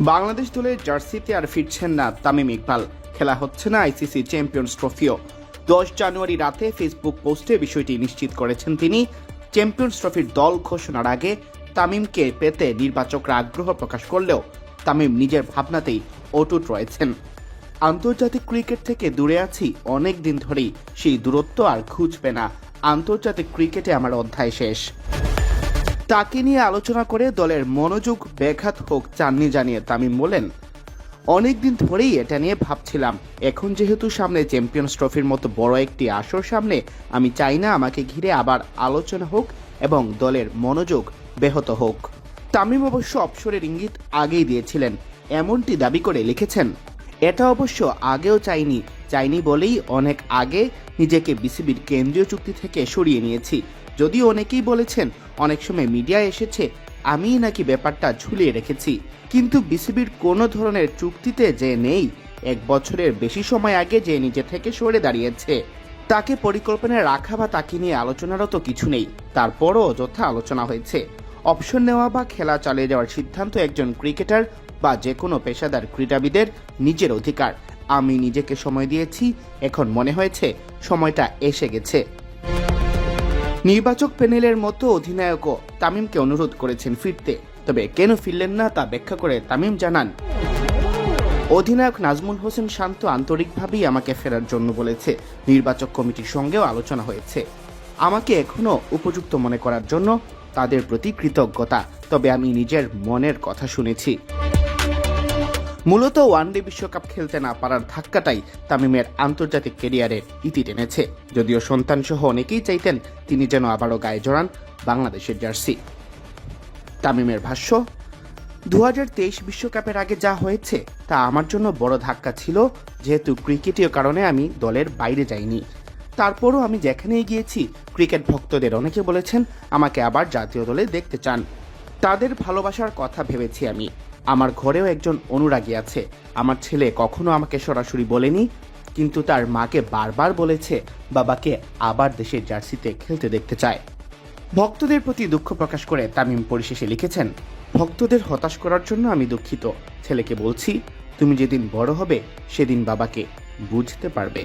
বাংলাদেশ দলের জার্সিতে আর ফিরছেন না তামিম ইকবাল। খেলা হচ্ছে না আইসিসি চ্যাম্পিয়ন্স ট্রফিও। দশ জানুয়ারি রাতে ফেসবুক পোস্টে বিষয়টি নিশ্চিত করেছেন তিনি। চ্যাম্পিয়ন্স ট্রফির দল ঘোষণার আগে তামিমকে পেতে নির্বাচকরা আগ্রহ প্রকাশ করলেও তামিম নিজের ভাবনাতেই অটুট রয়েছেন। আন্তর্জাতিক ক্রিকেট থেকে দূরে আছি অনেক দিন ধরেই। সেই দূরত্ব আর খুঁজবে না। আন্তর্জাতিক ক্রিকেটে আমার অধ্যায় শেষ। তাকে নিয়ে আলোচনা করে দলের মনোযোগ ব্যাঘাত হোক চাননি জানিয়ে তামিম বলেন অনেকদিন ধরেই এটা নিয়ে ভাবছিলাম। এখন যেহেতু সামনে চ্যাম্পিয়ন্স ট্রফির মতো বড় একটি আসর সামনে, আমি চাই না আমাকে ঘিরে আবার আলোচনা হোক এবং দলের মনোযোগ ব্যাহত হোক। তামিম অবশ্য অবসরের ইঙ্গিত আগেই দিয়েছিলেন। এমনটি দাবি করে লিখেছেন এটা অবশ্য আগেও চাইনি। চাইনি বলেই অনেক আগে নিজেকে বিসিবির কেন্দ্রীয় চুক্তি থেকে সরিয়ে নিয়েছি। যদিও অনেকেই বলেছেন, অনেক সময় মিডিয়ায় এসেছে, আমিই নাকি ব্যাপারটা ঝুলিয়ে রেখেছি। কিন্তু বিসিবির কোনো ধরনের চুক্তিতে যে নেই, এক বছরের বেশি সময় আগে যে নিজে থেকে সরে দাঁড়িয়েছে, তাকে পরিকল্পনায় রাখা বা তাকে নিয়ে আলোচনারও তো কিছু নেই। তারপরও অযথা আলোচনা হয়েছে। অপশন নেওয়া বা খেলা চালিয়ে যাওয়ার সিদ্ধান্ত একজন ক্রিকেটার বা যে কোনো পেশাদার ক্রীড়াবিদের নিজের অধিকার। আমি নিজেকে সময় দিয়েছি, এখন মনে হয়েছে সময়টা এসে গেছে। নির্বাচক প্যানেলের মতো অধিনায়কও তামিমকে অনুরোধ করেছেন ফিরতে, তবে কেন ফিরলেন না তা ব্যাখ্যা করে তামিম জানান, অধিনায়ক নাজমুল হোসেন শান্ত আন্তরিকভাবেই আমাকে ফেরার জন্য বলেছে, নির্বাচক কমিটির সঙ্গেও আলোচনা হয়েছে। আমাকে এখনও উপযুক্ত মনে করার জন্য তাদের প্রতি কৃতজ্ঞতা। তবে আমি নিজের মনের কথা শুনেছি। মূলত ওয়ানডে বিশ্বকাপ খেলতে না পারার ধাক্কাটাই তামিমের আন্তর্জাতিক ক্যারিয়ারে ইতি টেনেছে। যদিও সন্তানসহ অনেকেই চাইতেন তিনি যেন আবারও গায়ে জড়ান বাংলাদেশের জার্সি। তামিমের ভাষ্য দু বিশ্বকাপের আগে যা হয়েছে তা আমার জন্য বড় ধাক্কা ছিল, যেহেতু ক্রিকেটীয় কারণে আমি দলের বাইরে যাইনি। তারপরও আমি যেখানেই গিয়েছি, ক্রিকেট ভক্তদের অনেকে বলেছেন, আমাকে আবার জাতীয় দলে দেখতে চান। তাদের ভালোবাসার কথা ভেবেছি আমি। আমার ঘরেও একজন অনুরাগী আছে। আমার ছেলে কখনো আমাকে সরাসরি বলেনি, কিন্তু তার মাকে বারবার বলেছে, বাবাকে আবার দেশের জার্সিতে খেলতে দেখতে চায়। ভক্তদের প্রতি দুঃখ প্রকাশ করে তামিম পরিশেষে লিখেছেন, ভক্তদের হতাশ করার জন্য আমি দুঃখিত। ছেলেকে বলছি, তুমি যেদিন বড় হবে, সেদিন বাবাকে বুঝতে পারবে।